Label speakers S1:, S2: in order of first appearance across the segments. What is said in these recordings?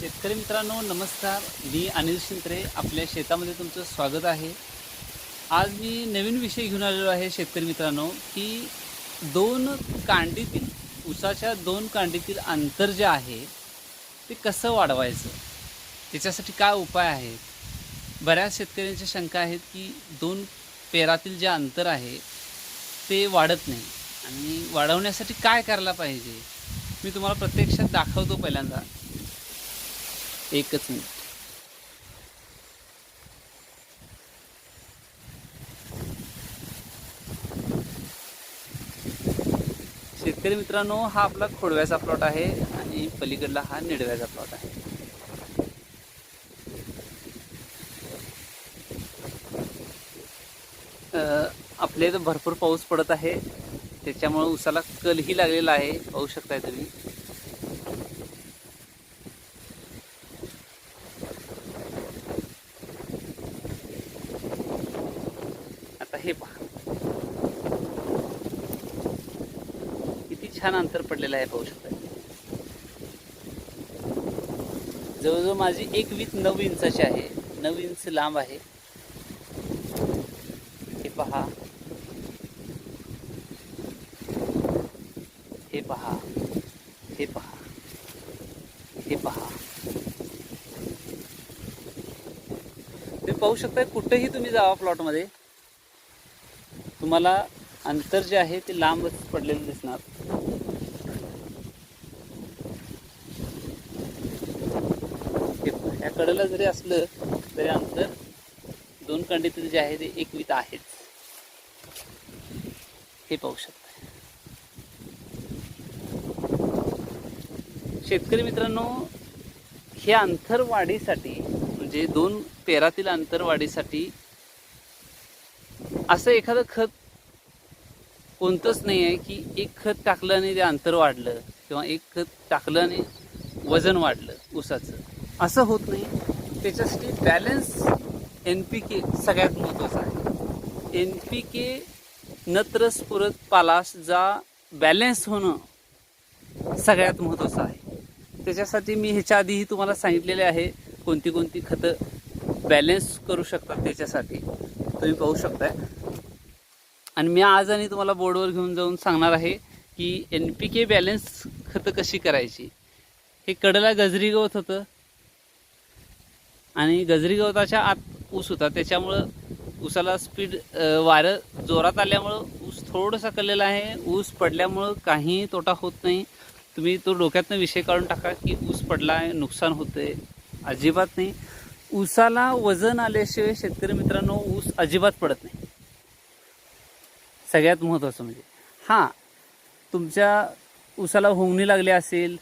S1: शेतकरी मित्रांनो नमस्कार. मी अनिल शिंत्रे आपल्या शेतामध्ये तुमचं स्वागत आहे. आज मी नवीन विषय घेऊन आलेलो आहे शेतकरी मित्रांनो की दोन कांडीतील उसाच्या दोन कांडीतील अंतर जे आहे ते कसं वाढवायचं? त्याच्यासाठी काय उपाय आहेत? बऱ्याच शेतकऱ्यांच्या शंका आहेत की दोन पेरातील जे अंतर आहे ते वाढत नाही. आणि वाढवण्यासाठी काय करायला पाहिजे? मी तुम्हाला प्रत्यक्षात दाखवतो पहिल्यांदा. एकच मिनिट. शेतकरी मित्रांनो हा आपला खोडव्याचा प्लॉट आहे आणि पलीकडला हा निडव्याचा प्लॉट आहे. आपल्या इथं भरपूर पाऊस पडत आहे. त्याच्यामुळे उसाला कलही लागलेला आहे. पाहू शकताय तुम्ही. हे पहा. किती छान अंतर पडलेलं आहे पाहू शकता. जवळजवळ माझी एक वीस नऊ इंचाची आहे. नऊ इंच लांब आहे. हे पहा. हे पहा. हे पहा. हे पहा. तुम्ही पाहू शकता कुठेही तुम्ही जावा प्लॉटमध्ये तुम्हाला अंतर जे आहे ते लांबच पडलेलं दिसणार. ह्या या कडेला जरी असलं तरी अंतर दोन कंडीतील जे आहे ते एकवीत आहेच हे पाहू शकता. शेतकरी मित्रांनो हे अंतरवाढीसाठी म्हणजे दोन पेरातील अंतरवाढीसाठी असं एखादं खत कोणतंच नाही आहे की एक खत टाकलं आणि ते अंतर वाढलं किंवा एक खत टाकलं आणि वजन वाढलं ऊसाचं. असं होत नाही. त्याच्यासाठी बॅलन्स एन पी के सगळ्यात महत्त्वाचं आहे. एन पी के नत्र पुरत पालाश जा बॅलन्स होणं सगळ्यात महत्त्वाचं आहे. त्याच्यासाठी मी ह्याच्या आधीही तुम्हाला सांगितलेले आहे कोणती कोणती खतं बॅलन्स करू शकतात त्याच्यासाठी. तुम्ही पाहू शकताय. आणि मी आज आणि तुम्हाला बोर्डवर घेऊन जाऊन सांगणार आहे की एन पी के बॅलन्स खतं कशी करायची? हे कडला गजरी गवत होतं. आणि गजरी गवताच्या आत ऊस होता. त्याच्यामुळं ऊसाला स्पीड वारं जोरात आल्यामुळं ऊस थोडंसा कळलेला आहे. ऊस पडल्यामुळं काही तोटा होत नाही. तुम्ही तो डोक्यातनं विषय काढून टाका की ऊस पडला आहे नुकसान होतंय अजिबात नाही. ऊसाला वजन आल्याशिवाय शेतकरी मित्रांनो ऊस अजिबात पडत नाही. सगळ्यात महत्त्वाचं म्हणजे. हां तुमच्या ऊसाला होंगणी लागली असेल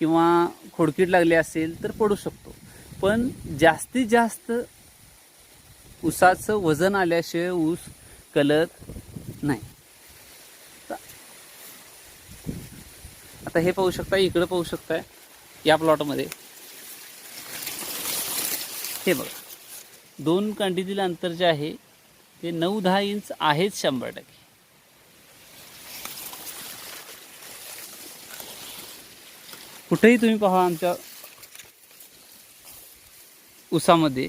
S1: किंवा खोडकीड लागली असेल तर पडू शकतो. पण जास्तीत जास्त ऊसाचं वजन आल्याशिवाय ऊस कलत नाही. आता हे पाहू शकता इकडं पाहू शकताय या प्लॉटमध्ये. हे बघा दोन कांडीतील अंतर जे आहे ते नऊ दहा इंच आहेच शंभर टक्के. कुठेही तुम्ही पहा आमच्या उसामध्ये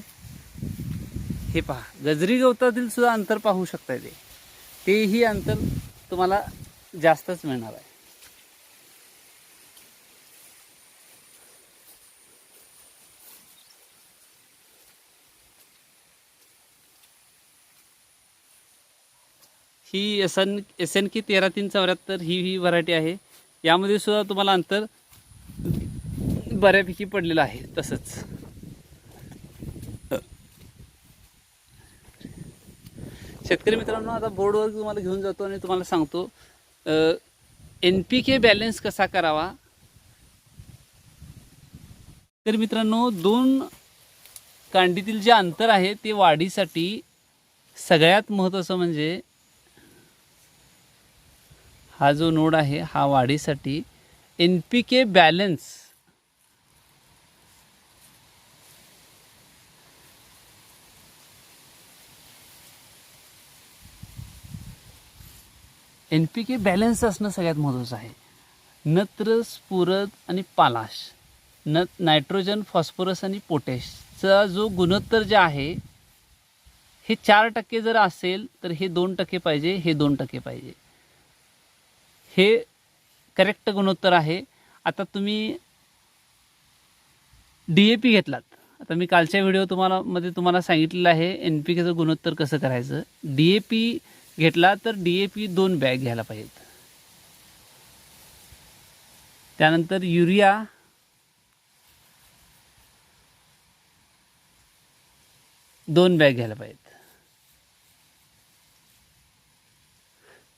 S1: हे पहा गजरी गवतातील सुद्धा अंतर पाहू शकता ते तेही अंतर तुम्हाला जास्तच मिळणार आहे. ही S N S N K तेरा तीन चौऱ्याहत्तर ही ही व्हरायटी आहे. यामध्ये सुद्धा तुम्हाला अंतर बऱ्यापैकी पडलेलं आहे तसंच. शेतकरी मित्रांनो आता बोर्डवर तुम्हाला घेऊन जातो आणि तुम्हाला सांगतो एन पी के बॅलन्स कसा करावा? तर मित्रांनो दोन कांडीतील जे अंतर आहे ते वाढीसाठी सगळ्यात महत्त्वाचं म्हणजे हा जो नोड आहे हा वाढीसाठी N P K balance N P K balance असणं सगळ्यात महत्त्वाचं आहे. नत्र स्फुरद आणि पालाश. न नायट्रोजन फॉस्फरस आणि पोटॅशचा जो गुणोत्तर जे आहे हे चार टक्के जर असेल तर हे दोन टक्के पाहिजे हे दोन टक्के पाहिजे. हे करेक्ट गुणोत्तर आहे. आता तुम्ही डी ए पी घेतलात. आता मी कालच्या व्हिडिओ तुम्हाला मध्ये तुम्हाला सांगितलेलं आहे एन पी केचं गुणोत्तर कसं करायचं. डी ए पी घेतला तर डी ए पी दोन बॅग घ्यायला पाहिजेत. त्यानंतर युरिया दोन बॅग घ्यायला पाहिजेत.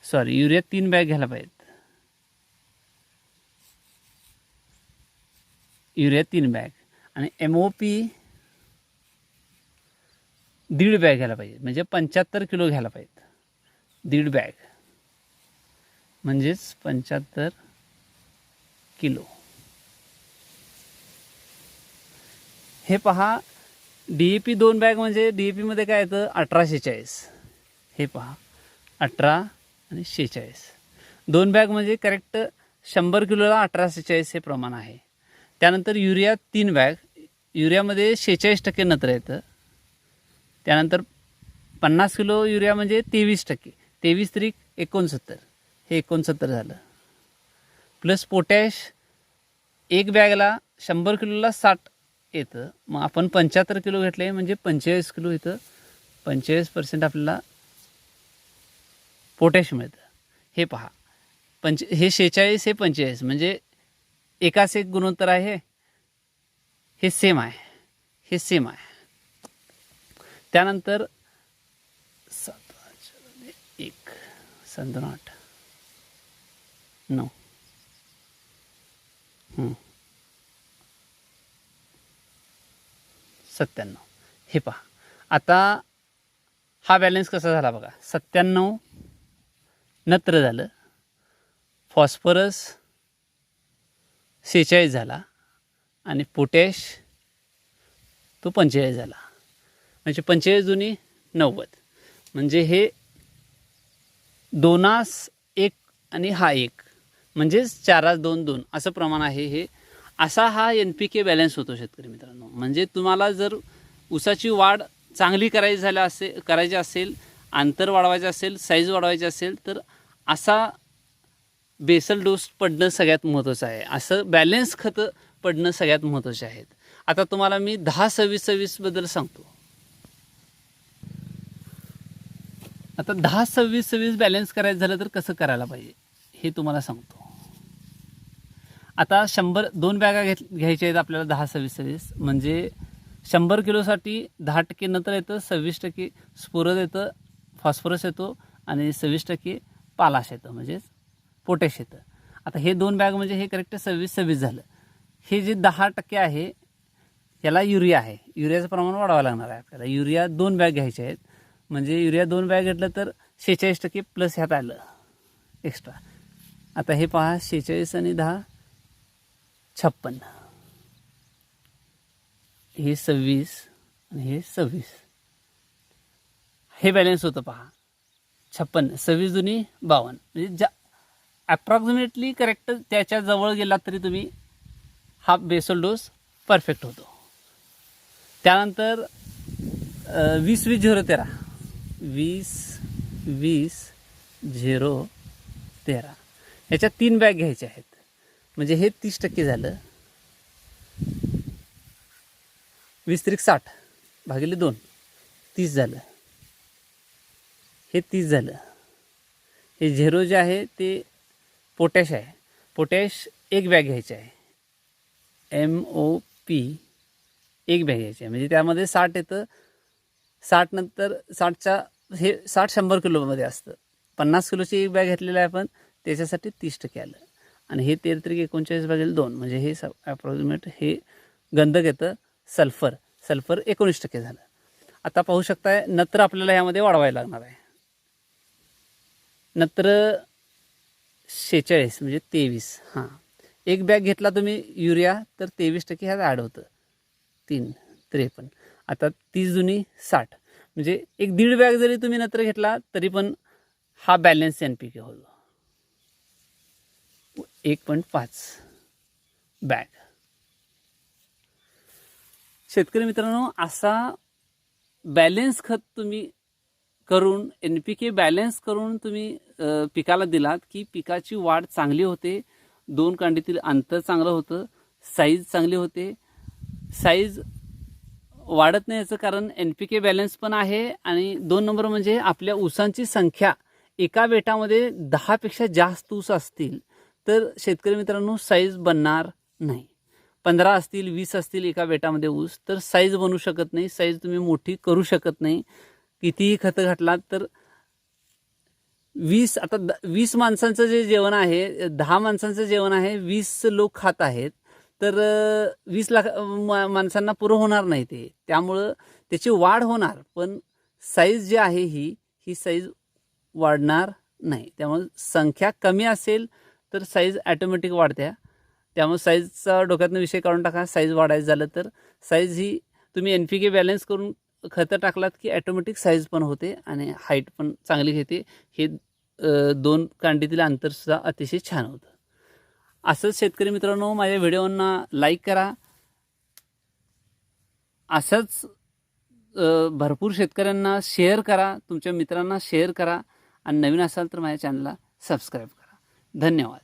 S1: सॉरी युरिया तीन बॅग घ्यायला पाहिजेत. युरिया तीन बॅग आणि एम ओ पी दीड बॅग घ्यायला पाहिजे. म्हणजे पंच्याहत्तर किलो घ्यायला पाहिजेत दीड बॅग म्हणजेच पंच्याहत्तर किलो. हे पहा डी ए पी दोन बॅग म्हणजे डी ए पीमध्ये काय येतं? अठरा शेहेचाळीस हे पहा अठरा आणि शेहेचाळीस दोन बॅग म्हणजे करेक्ट शंभर किलोला अठरा शेहेचाळीस हे प्रमाण आहे. त्यानंतर युरिया तीन बॅग. युरियामध्ये शेहेचाळीस टक्के नत्र येतं. त्यानंतर पन्नास किलो युरिया म्हणजे तेवीस टक्के. तेवीस त्रिक एकोणसत्तर. हे एकोणसत्तर झालं. प्लस पोटॅश एक बॅगला शंभर किलोला साठ येतं. मग आपण पंच्याहत्तर किलो घेतले म्हणजे पंचेचाळीस किलो इथं पंचेचाळीस पर्सेंट आपल्याला पोटॅश मिळतं. हे पहा. पंच हे शेहेचाळीस हे पंचेचाळीस. म्हणजे एकाच एक गुणोत्तर आहे हे सेम आहे हे सेम आहे. त्यानंतर सात एक सात दोन आठ नऊ. सत्त्याण्णव. हे पहा. आता हा बॅलन्स कसा झाला बघा. सत्त्याण्णव नत्र झालं. फॉस्फरस सेहेचाळीस झाला आणि पोटॅश तो पंचेचाळीस झाला. म्हणजे पंचेचाळीस जुनी नव्वद. म्हणजे हे दोनास एक आणि हा एक. म्हणजेच चारास दोन दोन असं प्रमाण आहे हे. असा हा एन पी के बॅलन्स होतो शेतकरी मित्रांनो. म्हणजे तुम्हाला जर ऊसाची वाढ चांगली करायची झाल्या असे करायची असेल अंतर वाढवायचं असेल साईज वाढवायची असेल तर असा बेसल डोस पडणं सगळ्यात महत्त्वाचं आहे. असं बॅलेन्स खतं पडणं सगळ्यात महत्त्वाचे आहेत. आता तुम्हाला मी दहा सव्वीस सव्वीसबद्दल सांगतो. आता दहा सव्वीस सव्वीस बॅलन्स करायचं झालं तर कसं करायला पाहिजे हे तुम्हाला सांगतो. आता शंभर दोन बॅगा घेत घ्यायच्या आहेत आपल्याला दहा सव्वीस सव्वीस म्हणजे शंभर किलोसाठी दहा टक्के नंतर येतं सव्वीस टक्के स्फुरद येतं फॉस्फरस येतो आणि सव्वीस टक्के पालाश येतं. म्हणजेच पोटॅश येतं. आता हे दोन बॅग म्हणजे हे करेक्ट सव्वीस सव्वीस झालं. हे जे दहा टक्के आहे याला युरिया आहे. युरियाचं प्रमाण वाढवावं लागणार आहे आपल्याला. युरिया दोन बॅग घ्यायचे आहेत. म्हणजे युरिया दोन बॅग घेतलं तर शेहेचाळीस टक्के प्लस ह्यात आलं. एक्स्ट्रा आता हे पहा शेहेचाळीस आणि दहा छप्पन्न हे सव्वीस आणि हे सव्वीस. हे बॅलन्स होतं पहा. छप्पन्न सव्वीस दुनी बावन्न. म्हणजे जा ॲप्रॉक्सिमेटली करेक्ट त्याच्याजवळ गेलात तरी तुम्ही हा बेसल डोस परफेक्ट होतो. त्यानंतर वीस वीस झिरो तेरा वीस वीस झिरो तेरा ह्याच्या तीन बॅग घ्यायच्या आहेत. म्हणजे हे तीस टक्के झालं. वीस त्रिक साठ भागिले दोन. तीस झालं. हे तीस झालं. हे झिरो जे आहे ते पोटॅश आहे. पोटॅश एक बॅग घ्यायची आहे. एम ओ पी एक बॅग घ्यायची आहे. म्हणजे त्यामध्ये साठ येतं. साठ नंतर साठच्या हे साठ शंभर किलोमध्ये असतं. पन्नास किलोची एक बॅग घेतलेली आहे आपण त्याच्यासाठी तीस टक्के आलं. आणि हे तेर तरी एकोणचाळीस भागेल दोन. म्हणजे हे स अप्रॉक्सिमेट हे गंधक येतं. सल्फर. सल्फर एकोणीस टक्के झालं. आता पाहू शकताय नत्र आपल्याला यामध्ये वाढवायला लागणार आहे. नत्र शेहेचाळीस म्हणजे तेवीस. हां. एक बॅग घेतला तुम्ही युरिया तर तेवीस टक्के ह्यात ॲड होतं. तीन त्रेपन्न. आता तीस जुनी साठ. म्हणजे एक दीड बॅग जरी तुम्ही नत्र घेतला तरी पण हा बॅलन्स एन पी के होतो. एक पॉईंट पाच बॅग. शेतकरी मित्रांनो असा बॅलेन्स खत तुम्ही करून एन पी के बॅलन्स करून तुम्ही पिकाला दिलात की पिकाची वाढ चांगली होते. दोन कांडीतील अंतर चांगलं होतं. साईज चांगली होते. साईज वाढत नाही याचं कारण एन पी के बॅलन्स पण आहे आणि दोन नंबर म्हणजे आपल्या ऊसांची संख्या. एका बेटामध्ये दहापेक्षा जास्त ऊस असतील तर शेतकरी मित्रांनो साईज बनणार नाही. पंधरा असतील वीस असतील एका बेटामध्ये ऊस तर साईज बनू शकत नाही. साईज तुम्ही मोठी करू शकत नाही. कितीही खतं घातलात तर वीस आता द- वीस माणसांचं जे जेवण आहे दहा माणसांचं जेवण आहे वीस लोक खात आहेत तर वीस लाख मा- माणसांना पुरं होणार नाही ते. त्यामुळं त्याची वाढ होणार पण साईज जी आहे ही ही साईज वाढणार नाही. त्यामुळे संख्या कमी असेल तर साईज ॲटोमॅटिक वाढत्या. त्यामुळे साईजचा डोक्यातनं विषय काढून टाका साईज वाढायचं झालं तर साईज ही तुम्ही एन पी के बॅलन्स करून खतं टाकलात की ॲटोमॅटिक साईज पण होते आणि हाईट पण चांगली घेते. हे दोन कांडीतील अंतरसुद्धा अतिशय छान होतं. असंच शेतकरी मित्रांनो माझ्या व्हिडिओंना लाईक करा. असंच भरपूर शेतकऱ्यांना शेअर करा. तुमच्या मित्रांना शेअर करा. आणि नवीन असाल तर माझ्या चॅनलला सबस्क्राईब करा. धन्यवाद.